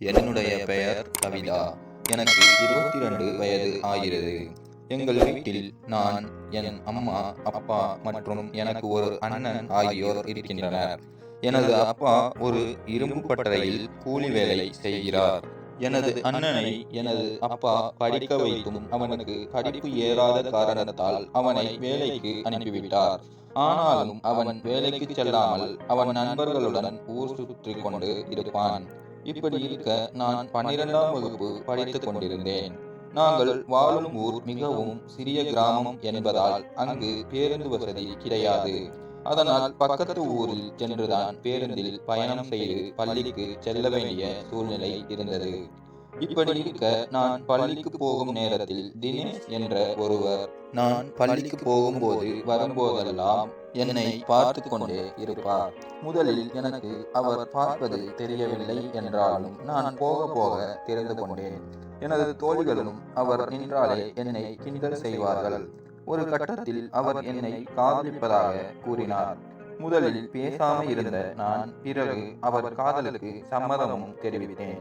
என்னுடைய பெயர் கவிதா. எனக்கு இருபத்தி ரெண்டு வயது ஆகிறது. எங்கள் வீட்டில் நான் என் அம்மா அப்பா மற்றும் எனக்கு ஒரு அண்ணன் ஆகியோர் இருக்கின்றனர். எனது அப்பா ஒரு இரும்பு பட்டறையில் கூலி வேலை செய்கிறார். எனது அண்ணனை எனது அப்பா படிக்க வைத்தும் அவனுக்கு படிப்பு ஏறாத காரணத்தால் அவனை வேலைக்கு அனுப்பிவிட்டார். ஆனாலும் அவன் வேலைக்கு செல்லாமல் அவன் நண்பர்களுடன் ஊர் சுற்றி கொண்டு இருப்பான். இப்படி இருக்க நான் பன்னிரெண்டாம் வகுப்பு படித்துக் கொண்டிருந்தேன். நாங்கள் வாழும் ஊர் மிகவும் சிறிய கிராமம் என்பதால் அங்கு பேருந்து வசதி கிடையாது. அதனால் பக்கத்து ஊரில் சென்றுதான் பேருந்தில் பயணம் செய்து பள்ளிக்கு செல்ல வேண்டிய சூழ்நிலை இருந்தது. இப்படி இருக்க நான் பள்ளிக்கு போகும் நேரத்தில் தினேஷ் என்ற ஒருவர் நான் பள்ளிக்கு போகும்போது வரும்போதெல்லாம் என்னை பார்த்து கொண்டே இருப்பார். முதலில் எனக்கு அவர் பார்ப்பது தெரியவில்லை என்றாலும் நான் போக போக தெரிந்து கொண்டேன். எனது தோழிகளும் அவர் நின்றாலே என்னை கிண்டல் செய்வார்கள். ஒரு கட்டத்தில் அவர் என்னை காதலிப்பதாக கூறினார். முதலில் பேசாமல் இருந்த நான் பிறகு அவர் காதலுக்கு சம்மதமும் தெரிவித்தேன்.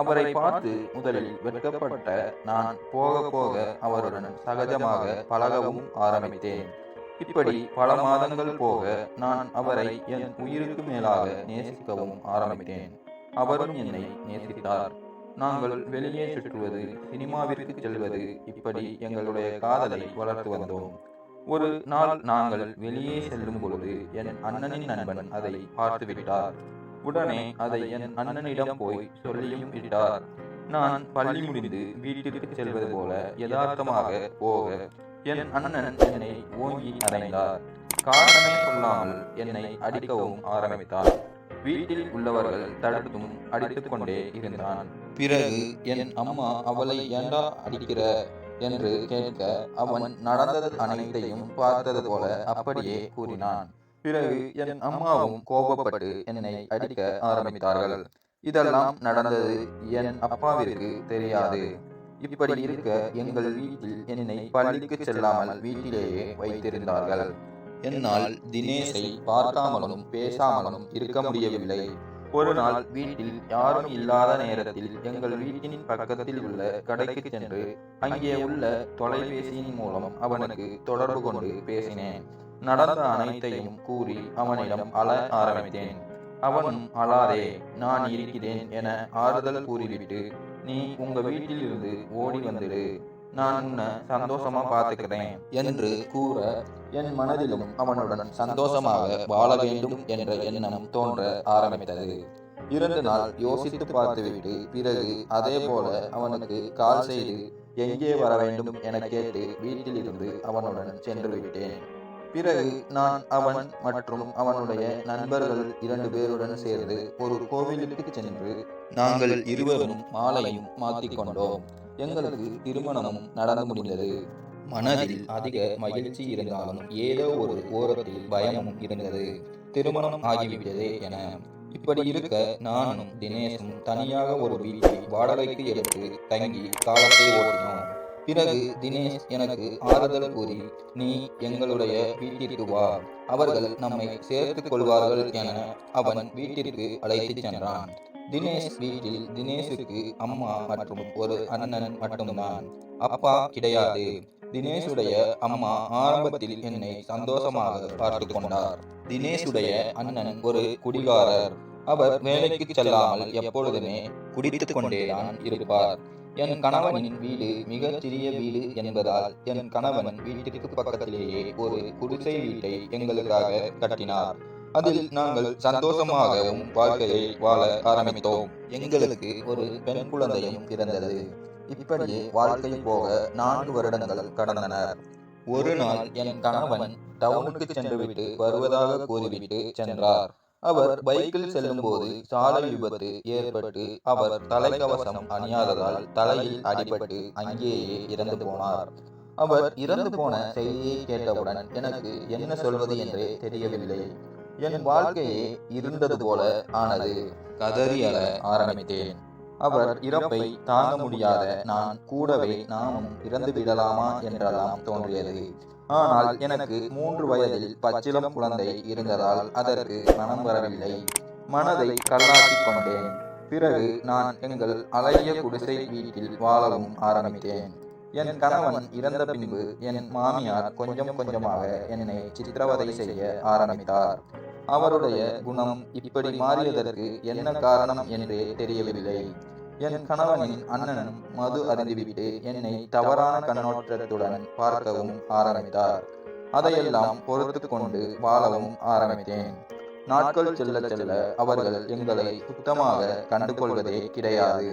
அவரை பார்த்து முதலில் வெட்கப்பட்ட நான் போக போக அவருடன் சகஜமாக பழகவும் ஆரம்பித்தேன். இப்படி பல மாதங்கள் போக நான் அவரை என் உயிருக்கு மேலாக நேசிக்கவும் ஆரம்பித்தேன். அவரும் என்னை நேசித்தார். நாங்கள் வெளியே சுற்றுவது சினிமாவிற்கு செல்வது இப்படி எங்களுடைய காதலை வளர்த்து வந்தோம். ஒரு நாள் நாங்கள் வெளியே செல்லும் பொழுது என் அண்ணனின் நண்பன் அதை பார்த்து விட்டார் உடனே அதை என் அண்ணனிடம் போய் சொல்லியும் விட்டார். நான் பள்ளி முடிந்து வீட்டிற்கு செல்வது போல யதார்த்தமாக போக என் அண்ணன் என்னை ஓங்கி அடைந்தார். காரணமே சொல்லாமல் என்னை அடிக்கவும் ஆரம்பித்தார். வீட்டில் உள்ளவர்கள் தடுத்தும் அடித்துக் கொண்டே இருந்தான். பிறகு என் அம்மா அவளை ஏண்டா அடிக்கிற என்று கேட்க அவன் நடந்தது அனைத்தையும் பார்த்தது போல அப்படியே கூறினான். பிறகு என் அம்மாவும் கோபப்பட்டு என்னை அடிக்க ஆரம்பித்தார்கள். இதெல்லாம் நடந்தது என் அப்பாவிற்கு தெரியாது. இப்படி இருக்க எங்கள் வீட்டில் என்னை பள்ளிக்கு செல்லாமல் வீட்டிலேயே வைத்திருந்தார்கள். என்னால் தினேஷை பார்க்காமலும் பேசாமலும் இருக்க முடியவில்லை. ஒரு நாள் வீட்டில் யாரும் இல்லாத நேரத்தில் எங்கள் வீட்டின் பக்கத்தில் உள்ள கடைக்கு சென்று அங்கே உள்ள தொலைபேசியின் மூலம் அவனுக்கு தொடர்பு கொண்டு பேசினேன். நடந்த அனைத்தையும் கூறி அவனிடம் அழ ஆரம்பித்தேன். அவனும் அழாதே நான் இருக்கிறேன் என ஆறுதல் கூறிவிட்டு நீ உங்க வீட்டில் இருந்து ஓடி வந்துடு நான் உன்னை சந்தோஷமா பார்த்துக்கிறேன் என்று கூற என் மனதிலும் அவனுடன் சந்தோஷமாக வாழ வேண்டும் என்ற எண்ணம் தோன்ற ஆரம்பித்தது. இரண்டு நாள் யோசித்து பார்த்துவிட்டு பிறகு அதே போல அவனுக்கு கால் செய்து எங்கே வர வேண்டும்? என கேட்டு வீட்டில் இருந்து அவனுடன் சென்று விட்டேன். பிறகு நான் அவன் மற்றும் அவனுடைய நண்பர்கள் இரண்டு பேருடன் சேர்ந்து ஒரு கோவிலுக்கு சென்று நாங்கள் இருவரும் மாலையும் மாற்றிக்கொண்டோம். எங்களுக்கு திருமணமும் நடந்து முடிந்தது. மனதில் அதிக மகிழ்ச்சி இருந்தாலும் ஏதோ ஒரு ஓரத்தில் பயமும் இருந்தது. திருமணம் ஆகிவிட்டதே என இப்படி இருக்க நானும் தினேஷும் தனியாக ஒரு வீட்டை வாடகைக்கு எடுத்து தங்கி காலத்தை ஓட்டினோம். பிறகு தினேஷ் எனக்கு ஆறுதல் கூறி நீ எங்களுடைய வீட்டிற்கு வா. அவர்கள் நம்மை சேர்த்துக் கொள்வார்கள் என அவன் வீட்டிற்கு அழைத்துச் சென்றான். தினேஷ் வீட்டில் தினேஷுக்கு அம்மா மற்றும் ஒரு அண்ணன் மட்டும்தான். அப்பா கிடையாது. தினேஷுடைய அம்மா ஆரம்பத்தில் என்னை சந்தோஷமாக பார்த்து கொண்டார். தினேஷுடைய அண்ணன் ஒரு குடிகாரர். அவர் வேலைக்கு செல்லாமல் எப்பொழுதுமே குடித்துக் கொண்டேதான் இருப்பார். என் கணவனின் வீடு மிகச் சிறிய வீடு என்பதால் என் கணவன் வீட்டிற்கு பக்கத்திலேயே ஒரு குடிசை வீட்டை எங்களுக்காக கட்டினார். அதில் நாங்கள் சந்தோஷமாகவும் வாழ்க்கையை வாழ ஆரம்பித்தோம். எங்களுக்கு ஒரு பெண் குழந்தையும் பிறந்தது. இப்படியே வாழ்க்கை போக நான்கு வருடங்கள் கடந்தனர். ஒரு நாள் என் கணவன் டவுனுக்கு சென்றுவிட்டு வருவதாக கூறிவிட்டு சென்றார். அவர் பைக்கில் செல்லும்போது சாலை விபத்து ஏற்பட்டு அவர் தலைக்கவசம் அணியாததால் தலையில் அடிபட்டு அங்கேயே இறந்து போனார். அவர் இறந்து போன செய்தியை கேட்டவுடன் எனக்கு என்ன சொல்வது என்றே தெரியவில்லை. என் வாழ்க்கையே இருந்தது போல ஆனது. கதறி அழ ஆரம்பித்தேன். அவர் இறப்பை தாங்க முடியாத நான் கூடவே நாமும் இறந்து விடலாமா என்றெல்லாம் தோன்றியது. ஆனால் எனக்கு மூன்று வயதில் பச்சிளம் குழந்தை இருந்ததால் அதற்கு மனம் வரவில்லை. மனதை கல்லாக்கிக் கொண்டேன். பிறகு நான் எங்கள் அழகிய குடிசை வீட்டில் வாழவும் ஆரம்பித்தேன். என் கணவன் இறந்த பின்பு என் மாமியார் கொஞ்சம் கொஞ்சமாக என்னை சித்திரவதை செய்ய ஆரம்பித்தார். அவருடைய குணம் இப்படி மாறியதற்கு என்ன காரணம் என்றே தெரியவில்லை. என் கணவனின் அண்ணனும் மது அருந்திவிட்டு என்னை தவறான கண்ணோட்டத்துடன் பார்க்கவும் ஆரம்பித்தார். அதையெல்லாம் பொறுத்து கொண்டு வாழவும் ஆரம்பித்தேன். நாட்கள் செல்ல செல்ல அவர்கள் எங்களை சுத்தமாக கண்டுகொள்வதே கிடையாது.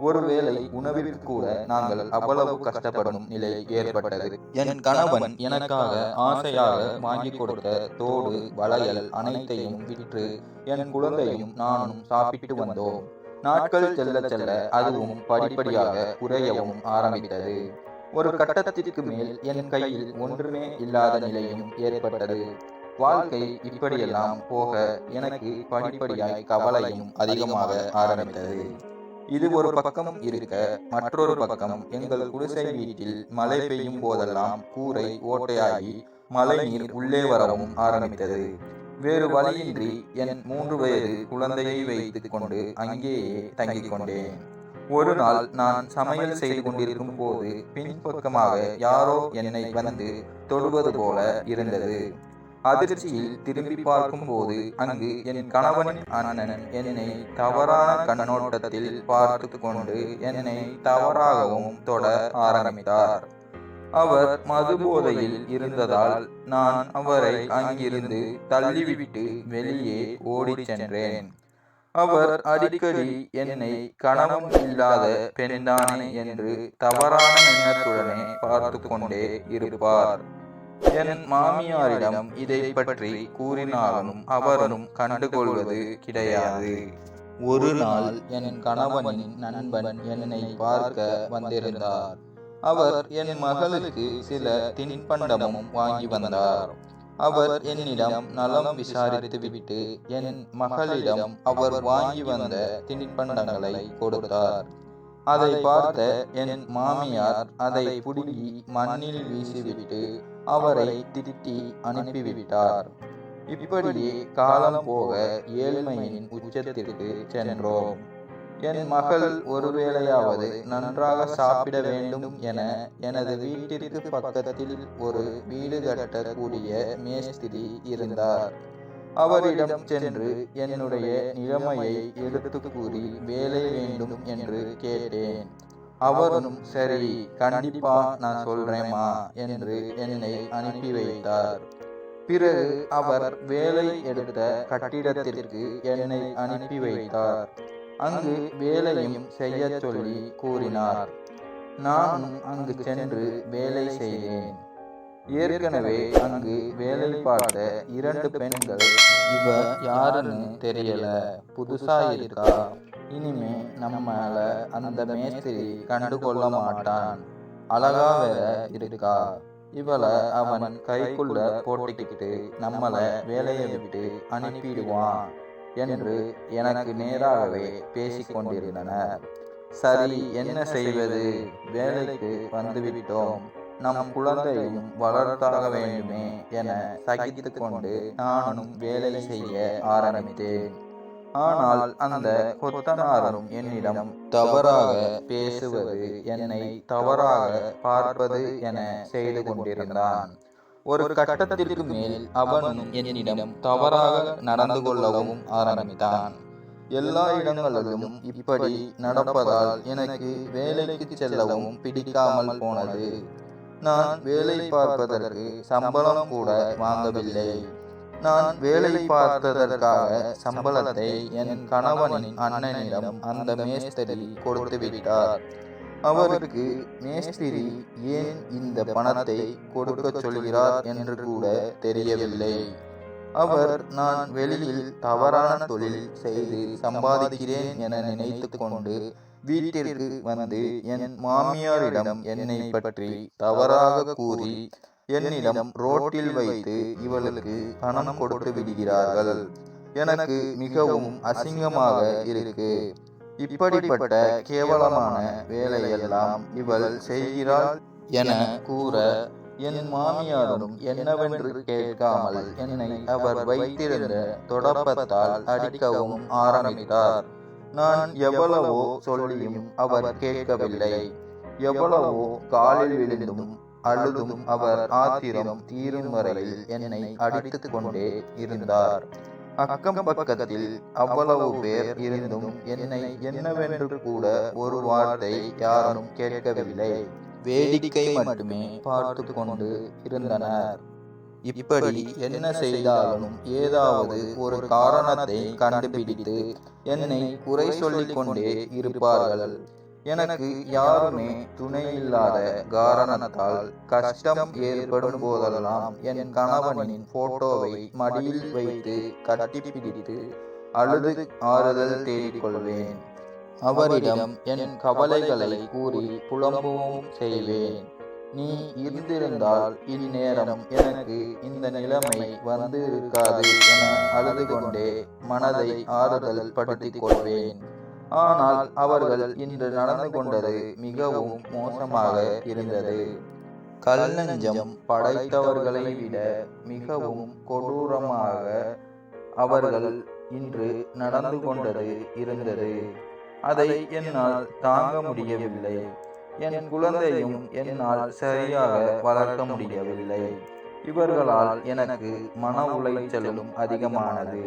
ஒருவேளை உணவிற்கு கூட நாங்கள் அவ்வளவு கஷ்டப்படும் நிலை ஏற்பட்டது. என் கணவன் எனக்காக ஆசையாக வாங்கி கொடுத்த தோடு வளையல் அனைத்தையும் விற்று என் குழந்தையும் நானும் சாப்பிட்டு வந்தோம். நாட்கள் செல்ல செல்ல அதுவும் படிப்படியாக குறையவும் ஆரம்பித்தது. ஒரு கட்டத்திற்கு மேல் என் கையில் ஒன்றுமே இல்லாத நிலையும் ஏற்பட்டது. வாழ்க்கை இப்படியெல்லாம் போக எனக்கு படிப்படியாய் கவலையும் அதிகமாக ஆரம்பித்தது. இது ஒரு பக்கம் இருக்க மற்றொரு பக்கம் எங்கள் குடிசை வீட்டில் மழை பெய்யும் போதெல்லாம் கூரை ஓட்டையாகி மழை நீர் உள்ளே வரவும் ஆரம்பித்தது. வேறு வழியின்றி என் மூன்று வயது குழந்தையை வைத்துக் கொண்டு அங்கேயே தங்கிக் கொண்டேன். ஒரு நாள் நான் சமையல் செய்து கொண்டிருக்கும் போது பின்பக்கமாக யாரோ என்னை வந்து தொடுவது போல இருந்தது. அதிர்ச்சியில் திரும்பி பார்க்கும் போது அங்கு என் கணவனின் அண்ணன் என்னை தவறான கண்ணோட்டத்தில் பார்த்து கொண்டு என்னை தவறாகவும் தொட ஆரம்பித்தார். அவர் மதுபோதையில் இருந்ததால் நான் அவரை அங்கிருந்து தள்ளிவிட்டு வெளியே ஓடிச் சென்றேன். அவர் அடிக்கடி என்னை கணவம் இல்லாத பெண்தானே என்று தவறான எண்ணத்துடனே பார்த்து கொண்டே இருப்பார். என் மாமியாரிடம் இதை பற்றி கூறினாலும் அவரும் கண்டுகொள்வது கிடையாது. ஒரு நாள் என் கணவனின் நண்பன் என்னை பார்க்க வந்திருந்தார். அவர் என் மகளுக்கு சில தின்பண்டமும் வாங்கி வந்தார். அவர் என்னிடம் நலம் விசாரித்துவிட்டு என் மகளிடம் அவர் வாங்கி வந்த தின்பண்டங்களை கொடுத்தார். அதை பார்த்த என் மாமியார் அதை புடுங்கி மண்ணில் வீசிவிட்டு அவரை திட்டி அனுப்பிவிட்டார். இப்படியே காலம் போக ஏழ்மையின் உச்சத்திற்கு சென்றோம். என் மகள் ஒருவேளையாவது நன்றாக சாப்பிட வேண்டும் என எனது வீட்டிற்கு பக்கத்தில் ஒரு வீடு கட்டக்கூடிய மேஸ்திரி இருந்தார். அவரிடம் சென்று என்னுடைய நிலைமையை எடுத்து கூறி வேலை வேண்டும் என்று கேட்டேன். அவரும் சரி கண்டிப்பா நான் சொல்றேம்மா என்று என்னை அனுப்பி வைத்தார். பிறகு அவர் வேலை எடுத்த கட்டிடத்திற்கு என்னை அனுப்பி வைத்தார். அங்கு வேலையும் செய்ய சொல்லி கூறினார். நானும் அங்கு சென்று வேலை செய்தேன். ஏற்கனவே அங்கு வேலை பார்த்த இரண்டு பெண்கள் இவ யாருன்னு தெரியல. புதுசா இருக்கா? இனிமே நம்மள அந்த மேஸ்திரி கண்டுகொள்ள மாட்டான். அழகா வேற இருக்கா? இவளை அவன் கைக்குள்ள போட்டுக்கிட்டு நம்மள வேலையை விட்டு அனுப்பிடுவான். என்று எனக்கு நேராகவே பேசிக் கொண்டிருந்தனர் சரி என்ன செய்வது? வேலைக்கு வந்துவிட்டோம். நம் குழந்தையும் வளர்த்தாக வேண்டுமே என சகித்து கொண்டு நானும் வேலை செய்ய ஆரம்பித்தேன். ஆனால் அந்த கொத்தனாரும் என்னிடம் தவறாக பேசுவது என்னை தவறாக பார்ப்பது என செய்து கொண்டிருந்தான். ஒரு கட்டத்திற்கு மேல் அவனும் என்னிடம் தவறாக நடந்து கொள்ளவும் ஆரம்பித்தான். எல்லா இடங்களிலும் இப்படி நடப்பதால் எனக்கு வேலைக்கு செல்லவும் பிடிக்காமல் போனது. நான் வேலை பார்ப்பதற்கு சம்பளம் கூட வாங்கவில்லை. நான் வேலை பார்த்ததற்காக சம்பளத்தை என் கணவனின் அண்ணனிடம் அந்த மேஸ்திரி கொடுத்து விட்டார் அவருக்கு மேஸ்திரி ஏன் இந்த பணத்தை கொடுக்க சொல்கிறார் என்று கூட தெரியவில்லை. அவர் நான் வெளியில் தவறான தொழில் செய்து சம்பாதிக்கிறேன் என நினைத்து கொண்டு வீட்டிற்கு வந்து என் மாமியாரிடம் என்னை பற்றி தவறாக கூறி என்னிடம் ரோட்டில் வைத்து இவளுக்கு பணம் கொடுத்து விடுகிறார்கள். எனக்கு மிகவும் அசிங்கமாக இருக்கு. இப்படிப்பட்ட கேவலமான வேலையெல்லாம் இவள் செய்கிறாள் என கூற என் மாமியாரும் என்னவென்று கேட்காமல் என்னை அவர் வைத்திருந்த தொடப்பத்தால் அடிக்கவும் ஆரம்பித்தார். நான் எவ்வளவோ சொல்லியும் அவர் கேட்கவில்லை. எவ்வளவோ காலில் விழுந்தும் அழுதும் அவர் ஆத்திரம் தீரும் வரையில் என்னை அடித்துக் கொண்டே இருந்தார். அக்கம் பக்கத்தில் அவ்வளவு பேர் இருந்தும் என்னை என்னவென்று கூட ஒரு வார்த்தை யாரும் கேட்கவில்லை. வேடிக்கை மட்டுமே பார்த்து கொண்டு இருந்தனர். இப்படி என்ன செய்தாலும் ஏதாவது ஒரு காரணத்தை கண்டுபிடித்து என்னை குறை சொல்லிக் கொண்டே இருப்பார்கள். எனக்கு யாருமே துணை இல்லாத காரணத்தால் கஷ்டம் ஏற்படும் போதெல்லாம் என் கணவனின் போட்டோவை மடியில் வைத்து கட்டிப்பிடித்து அழுது ஆறுதல் தேடிக்கொள்வேன். அவரிடம் என் கவலைகளை கூறி புலம்பவும் செய்வேன். நீ இருந்திருந்தால் இந்நேரம் எனக்கு இந்த நிலைமை வந்து இருக்காது என அழுது கொண்டே மனதை ஆறுதல் படுத்திக் கொள்வேன் ஆனால் அவர்கள் இன்று நடந்து கொண்டது மிகவும் மோசமாக இருந்தது. கல்லஞ்சம் படைத்தவர்களை விட மிகவும் கொடூரமாக அவர்கள் இன்று நடந்து கொண்டது இருந்தது. அதை என்னால் தாங்க முடியவில்லை. என் குழந்தையும் என்னால் சரியாக வளர்க்க முடியவில்லை. இவர்களால் எனக்கு மன உளைச்சலும் அதிகமானது.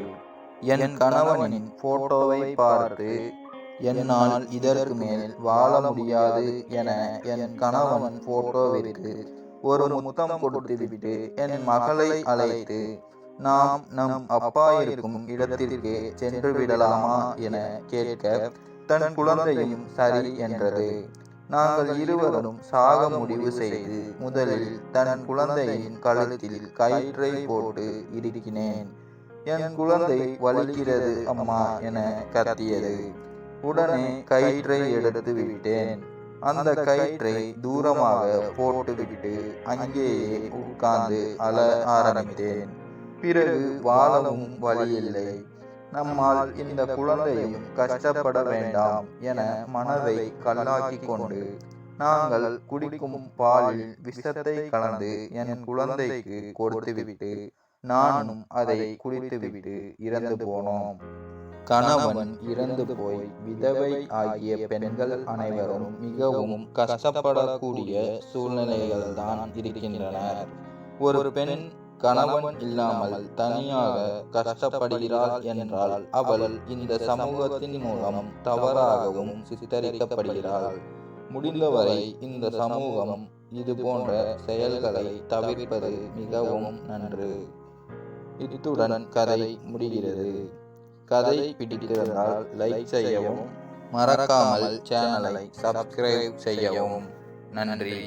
என் கணவனின் போட்டோவை பார்த்து என்னால் இதற்கு மேல் வாழ முடியாது என என் கணவன் போட்டோவிற்கு ஒரு முத்தம் கொடுத்துவிட்டு என் மகளை அழைத்து நாம் நம் அப்பா இருக்கும் இடத்திற்கு சென்று விடலாமா? என கேட்க தன் குழந்தையும் சரி என்றது. நாங்கள் இருவரும் சாக முடிவு செய்து முதலில் தன் குழந்தையின் கழுத்தில் கயிற்றை போட்டு இறுக்கினேன் என் குழந்தை வலிக்கிறது அம்மா என கத்தியது. உடனே கயிற்றை எடுத்து விட்டேன். அந்த கயிற்றை தூரமாக போட்டுவிட்டு அங்கேயே உட்கார்ந்து அழ ஆரம்பித்தேன். பிறகு வாழவும் வழியில்லை. நம்மால் இந்த குழந்தையும் கஷ்டப்பட வேண்டாம் என மனதை கல்லாக்கி கொண்டு நாங்கள் குடிக்கும் பாலில் விஷத்தை கலந்து என் குழந்தைக்கு கொடுத்துவிட்டு நானும் அதை குடித்துவிட்டு இறந்து போனோம். கணவன் இறந்து போய் விதவை ஆகிய பெண்கள் அனைவரும் மிகவும் கஷ்டப்படக்கூடிய சூழ்நிலைகள் தான் இருக்கின்றனர். ஒரு பெண் கணவன் இல்லாமல் தனியாக கஷ்டப்படுகிறாள் என்றால் அவள் இந்த சமூகத்தின் மூலம் தவறாகவும் சித்தரிக்கப்படுகிறாள். முடிந்தவரை இந்த சமூகம் இது போன்ற செயல்களை தவிர்ப்பது மிகவும் நன்று. இத்துடன் கதை முடிகிறது. கதை பிடித்திருந்தால் லைக் செய்யவும் மறக்காமல் சேனலை சப்ஸ்கிரைப் செய்யவும். நன்றி.